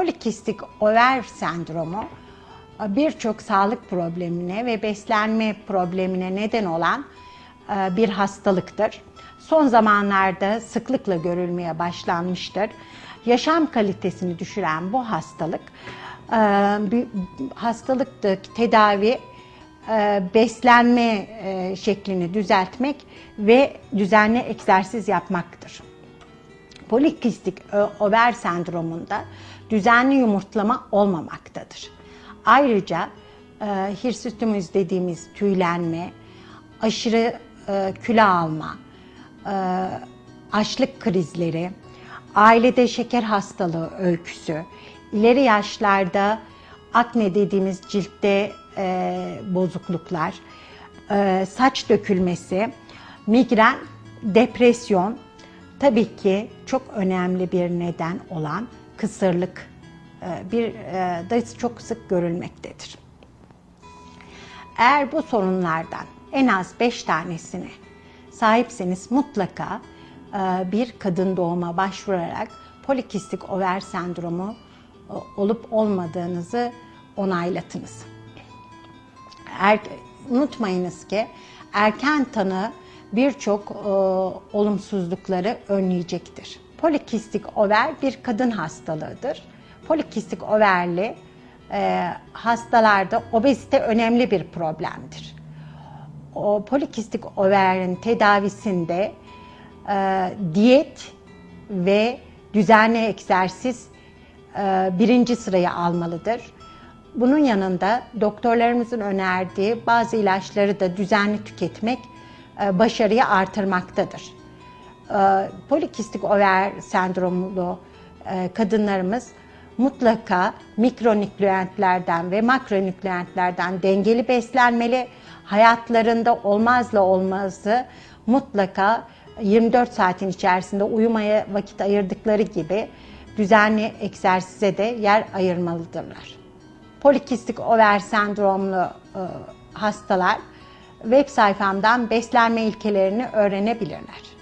Polikistik over sendromu e, birçok sağlık problemine ve beslenme problemine neden olan e, bir hastalıktır. Son zamanlarda sıklıkla görülmeye başlanmıştır. Yaşam kalitesini düşüren bu hastalık e, bir hastalıktaki tedavi beslenme şeklini düzeltmek ve düzenli egzersiz yapmaktır. Polikistik ö- over sendromunda düzenli yumurtlama olmamaktadır. Ayrıca e, hirsütümüz dediğimiz tüylenme, aşırı e, kilo alma, e, açlık krizleri, ailede şeker hastalığı öyküsü, ileri yaşlarda akne dediğimiz ciltte e, bozukluklar, e, saç dökülmesi, migren, depresyon, tabii ki çok önemli bir neden olan kısırlık e, bir e, da çok sık görülmektedir. Eğer bu sorunlardan en az 5 tanesine sahipseniz mutlaka e, bir kadın doğuma başvurarak polikistik over sendromu olup olmadığınızı onaylatınız. Er, unutmayınız ki erken tanı birçok e, olumsuzlukları önleyecektir. Polikistik over bir kadın hastalığıdır. Polikistik overli e, hastalarda obezite önemli bir problemdir. O polikistik overin tedavisinde e, diyet ve düzenli egzersiz e, birinci sırayı almalıdır. Bunun yanında doktorlarımızın önerdiği bazı ilaçları da düzenli tüketmek başarıyı artırmaktadır. E, Polikistik over sendromlu e, kadınlarımız mutlaka mikronükleentlerden ve makronükleentlerden dengeli beslenmeli. Hayatlarında olmazla olmazı mutlaka 24 saatin içerisinde uyumaya vakit ayırdıkları gibi düzenli egzersize de yer ayırmalıdırlar. Polikistik over sendromlu e, hastalar web sayfamdan beslenme ilkelerini öğrenebilirler.